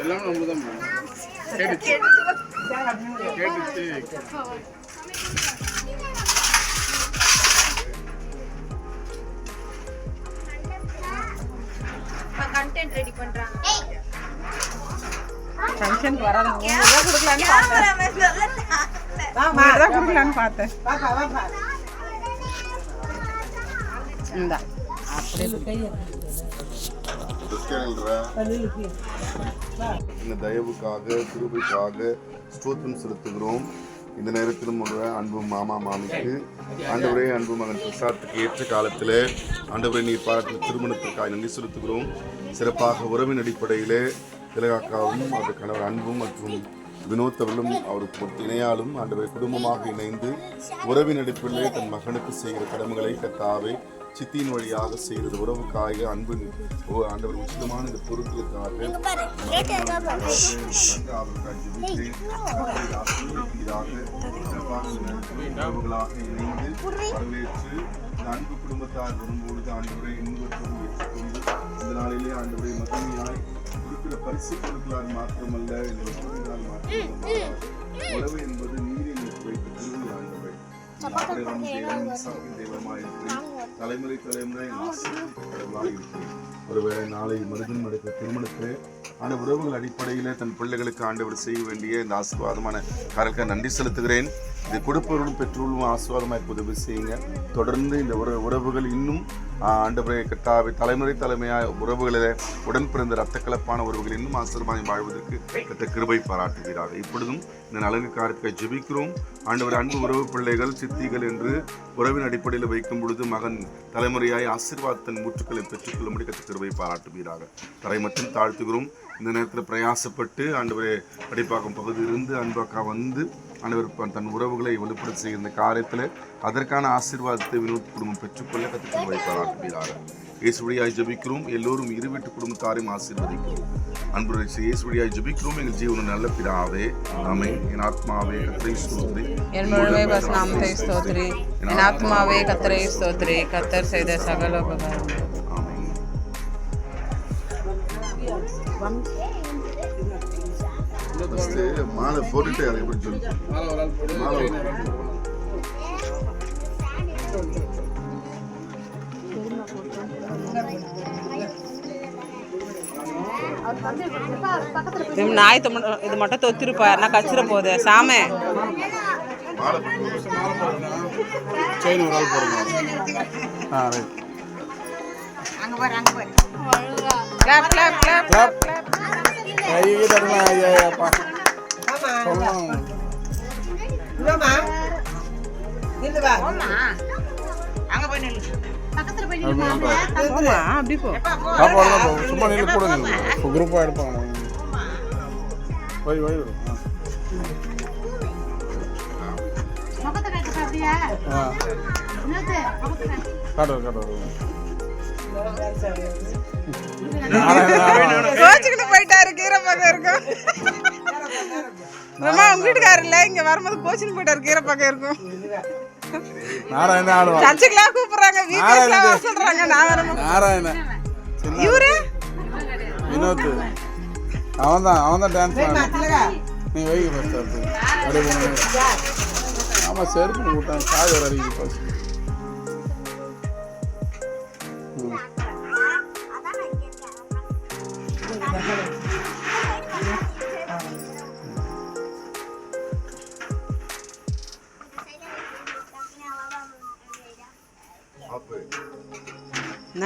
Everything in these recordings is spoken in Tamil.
எல்லாம் நம்ம தான் கேட்டுச்சு. கேட்டுச்சு கண்டென்ட் ரெடி பண்றாங்க. ஃபங்க்ஷனுக்கு வராதவங்க தான் கொடுக்கலான்னு பார்த்தேன். உங்களுக்கு தான் கொடுக்கலான்னு பார்த்தேன். இந்தா. அப்படியே இந்த தயவுக்காக கிருபைக்காக ஸ்தோத்திரம் செலுத்துகிறோம். இந்த நேரத்திலும் உள்ள அன்பு மாமா மாமிக்கு ஆண்டவரே அன்பு மகன் பிரசாத்துக்கு ஏற்ற காலத்தில் ஆண்டவரே நீர் பாராட்டின திருமணத்திற்காக நன்றி செலுத்துகிறோம். சிறப்பாக உறவின் அடிப்படையிலே திலகாக்காவும் அவருடைய கணவர் அன்பும் மற்றும் வினோத்தவர்களும் அவருக்கு ஒரு இணையாலும் ஆண்டவரை குடும்பமாக இணைந்து உறவின் அடிப்படையிலே தன் மகனுக்கு செய்கிற கடமைகளை கத்தாவே சித்தியின் வழியாக செய்கிறது உறவுக்காக அன்பின் ஓ ஆண்டவர் உச்சிதமான இந்த பொருட்களுக்காக இணைந்து வரவேற்று அன்பு குடும்பத்தார் வரும்பொழுது ஆண்டவரை இன்பத்தோடு ஏற்றுக்கொண்டு இந்த நாளிலே ஆண்டவரை மகிமையாய் கொடுக்கிற பரிசு கொடுக்கலார் மாத்திரமல்ல இந்த கொடுக்கிறார் மாத்திரமல்ல. உறவு என்பது நீரை நீக்கி வைத்த திருவிழா ஆண்டவரை. ஆபிரகாம் தலைமுறை தலைமுறை ஆசீர்வதிக்கப்பட்டவர்களாய் இருக்கிறேன். ஒருவேளை நாளை மருதம் நடக்கிற திருமணத்தை அந்த உறவுகள் அடிப்படையில் தன் பிள்ளைகளுக்கு ஆண்டவர் செய்ய வேண்டிய இந்த ஆசீர்வாதமான காரலுக்கு நன்றி செலுத்துகிறேன் இது கொடுப்பவர்களும் பெற்றோர்களும் ஆசீர்வாதமாக உதவி செய்யுங்க. தொடர்ந்து இந்த உற உறவுகள் இன்னும் ஆஹ், ஆண்டவரை கட்டாவை தலைமுறை தலைமையாக உறவுகளில் உடன் பிறந்த ரத்த கலப்பான உறவுகள் இன்னும் ஆசீர்வாதம் வாழ்வதற்கு கத்த கிருபை பாராட்டுகிறார். இப்பொழுதும் இந்த நலங்கு காரத்தை ஜெபிக்கிறோம். ஆண்டவர் அன்பு உறவு பிள்ளைகள் சித்திகள் என்று உறவின் அடிப்படையில் வைக்கும் பொழுது மகன் தலைமுறையாய் ஆசீர்வாதத்தின் முற்றுக்களை பெற்றுக்கொள்ளும்படி கத்த கிருபை பாராட்டுவீராக. தரை மட்டும் தாழ்த்துகிறோம். இந்த நேரத்தில் பிரயாசப்பட்டு ஆண்டவரே படிப்பாக்கம் பகுதியிலிருந்து அன்பாக்கா வந்து ப- தன் உறவுகளை வெளிப்பட செய்கிற இந்த காரியத்தில் அதற்கான ஆசீர்வாதத்தை வினோத் குடும்பம் பெற்றுக்கொள்ள கத்த கிருபை பாராட்டுவீராக இயேசுவழியாய் ஜெபிக்கிறோம். எல்லோரும் இரு வீட்டு குடும்பத்தாரையும் ஆசீர்வதிக்கிறோம். அன்பு இயேசுவழியாய் ஜெபிக்கிறோம். எங்கள் ஜீவன நல்ல பிதாவே ஆமென். என் ஆத்மாவே கத்திரை நாமத்தை ஸ்தோத்ரி என் ஆத்மாவே கத்தரை ஸ்தோத்ரி கத்தர் செய்த சகல உபகாரம் ஆமென். ஃபஸ்ட்டு மாலை போட்டுட்டு அதை எப்படி சொல்லு மேலே. இது நாய் தொம்ம- இது மட்டும் தொத்திருப்பா நான் கச்சிர போகுது. சாமே. மாலை போட்டு மாலை போடுங்க செயின் ஒரு ஆள் போடுங்க. ஆ right. Clap clap clap clap கை தருமா ஐயா அப்பா ஆமா சொல்லணும் இல்லம்மா நில்லு வா போமா அப்படி போ சாப்பாடு தான் போகும் சும்மா நில்லு கூட நில்லு இப்போ குரூப்பாக எடுப்பாங்க போய் போய் வரும் ஆ ஆ காட்டு காட்டு போயிட்டாரு கீரை பக்கம் இருக்கும். அம்மா உங்க வீட்டுக்காரர் இல்ல? இங்க வரும்போது கோச்சின்னு போயிட்டாரு கீரை பக்கம் இருக்கும். நாராயணன் ஆடுவான். சர்ச்சுக்கெல்லாம் கூப்பிடுறாங்க வீட்டுல வர சொல்றாங்க நான் வரணும் நாராயணன். சின்ன இவரு? வினோத் அவன் தான் அவன் தான் டான்ஸ் நீ வைக்க அடுத்து. அப்படியே ஆமாம் செருப்பு விட்டான் காது வர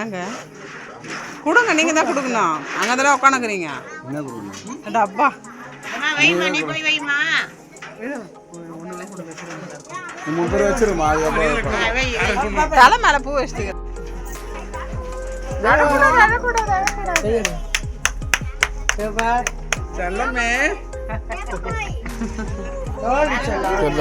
என்னங்க? கொடுங்க நீங்கள் தான் கொடுக்கணும். அங்கே தான் உட்காந்துக்கிறீங்க என்ன கொடுக்கணும்? டப்பா தலை மேல பூ வச்சுக்க செல்லமே. சொல்ல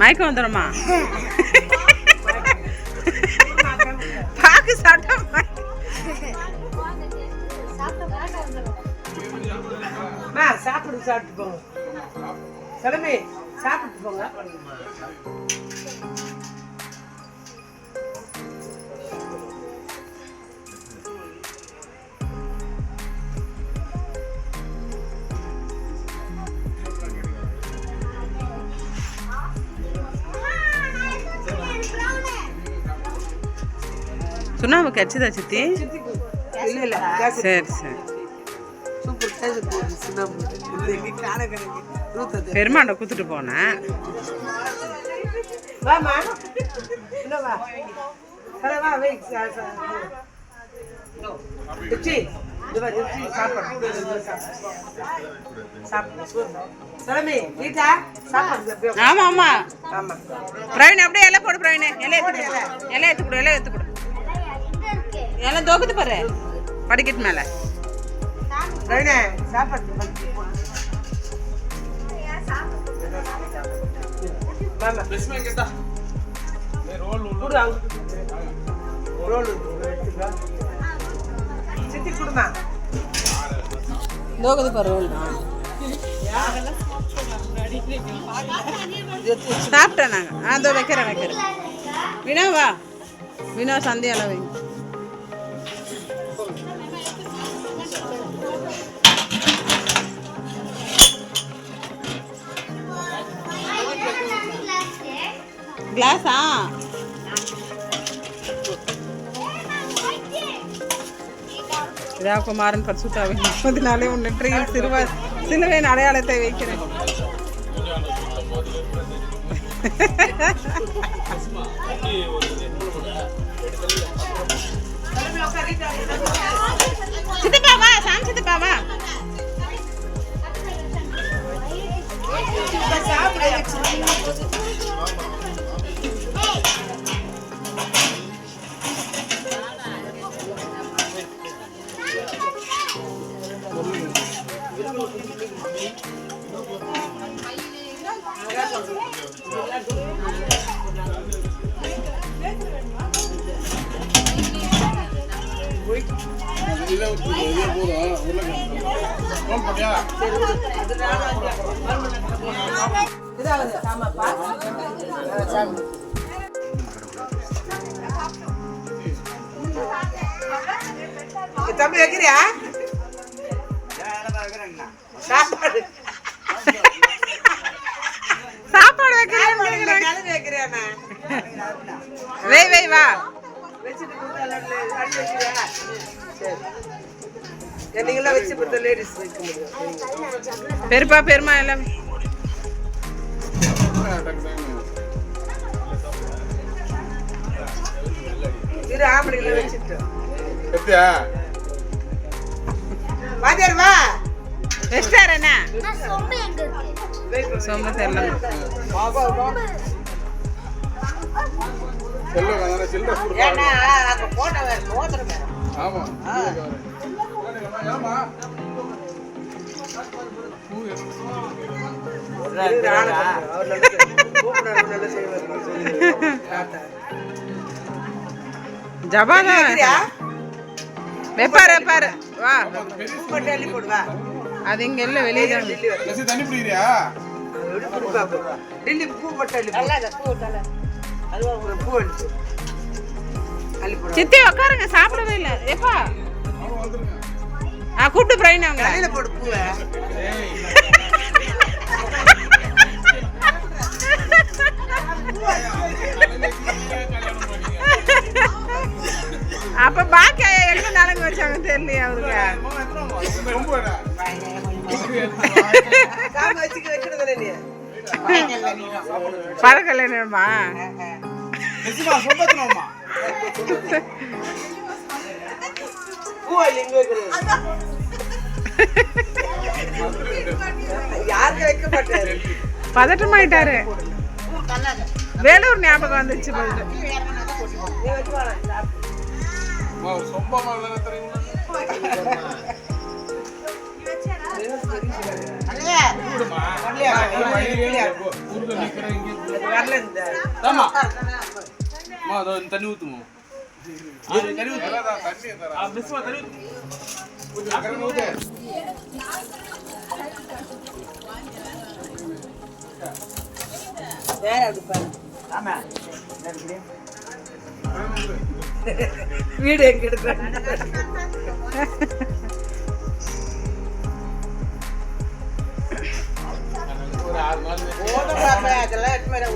மயக்கம் வந்துடுமா? பாக்கு சாப்பிட்டா மயக்கம். சாப்பிடு சாப்பிட்டு போங்க. சிலமே சாப்பிட்டு போங்க. சுண்ணாம்பு கடிச்சதா சித்தி. இல்ல இல்ல. கேஸ் சரி. சரி பெருமாண்ட குத்துட்டு போனேன். ஆமா ஆமா. பிரவீன் அப்படியே இலை போடு பிரவீன். இலை எடுத்து. இலை. எடுத்து இலை எடுத்து இலை தோக்குது பாரு. படிக்கட்டு மேல. ரோல் தோக்குது பாரு சாப்பிட்டேன் நாங்க. ஆ அதோ வைக்கிறேன் வைக்கிறேன். வினோ வா வினோ சந்தியால வை கிளாஸா குமாரன் பரிசுத்தாவை முப்பதினாலே உன் நெற்றியில் சிறுவ சிலுவையின் அடையாளத்தை வைக்கிறேன். சித்தப்பா வா சாமி சித்தப்பா வா. இதாவது சாமாப்பா சாமி தம்பி வைக்கிறியா? சாப்பாடு. சாப்பாடு வைக்கிறேன் கிளம்பி வைக்கிறியாண்ணா வை வை வா. வச்சுட்டு சரி. நீங்களாம் வச்சு பார்த்தா லேடிஸ் வைக்க முடியும். பெருப்பா பெருமா எல்லாம். இரு ஆம்பளைங்களை வச்சுட்டு. எப்படியா வாத்தியார் வா. ரெஸ்டார் என்ன? சொம்ப தெரியல. செல்ல அங்க போட்டோ மோதிரம் ஆமா. வைக்கிறியா? வைப்பாரு வைப்பாரு வா பூ மட்டும் அள்ளி போடு, வா. அது இங்க இல்ல வெளியே தான் தண்ணி பிடிக்கிறியா. டெல்லி பூ மட்டும் அள்ளி போடு. ஒரு பூ அள்ளி அள்ளி போடு. சித்தி உட்காருங்க சாப்பிடவே இல்ல எப்பா ஆ கூப்பிட்டு பிரைன் அவங்க தலையில போடு பூவை. அப்ப பாக்கி எங்க நலங்கு வச்சாங்க தெரியலையே அவருக்கு? ரொம்ப பூவாலி எங்க வைக்கிறது யாருக்கு வைக்க மாட்டாரு பதட்டமாயிட்டாரு வேலூர் ஞாபகம் வந்துச்சு தண்ணி ஊத்துமோ வேற அப்படி பாரு ஆமா வீடு எங்க எடுக்கிறாங்க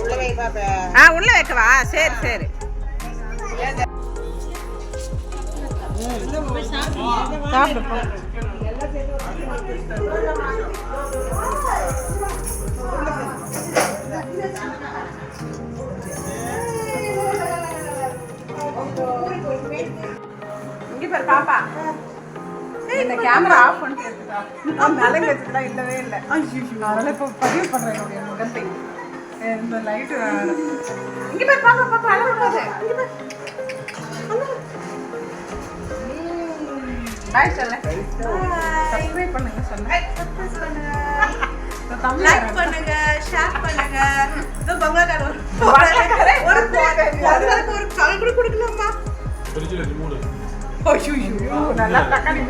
உள்ள ஆ உள்ள வைக்கவா? சரி சரி. சாப்பிடு இங்க பாரு பாப்பா. இந்த கேமரா ஆஃப் பண்ணிட்டு நான் வச்சுக்கலாம் இல்லவே இல்லை அதனால இப்போ பதிவு பண்றேன் என்னுடைய முகத்தை இந்த லைட்டு இங்க பாரு பாப்பா. பாப்பா அழகாது இங்க பாரு. பாய் சொல்ல சப்ஸ்கிரைப் பண்ணுங்க சொல்ல லைக் பண்ணுங்க. ஷேர் பண்ணுங்க இதோ பங்களாக்கார ஒரு கால் கூட கொடுக்கலாமா நல்லா தக்காளி.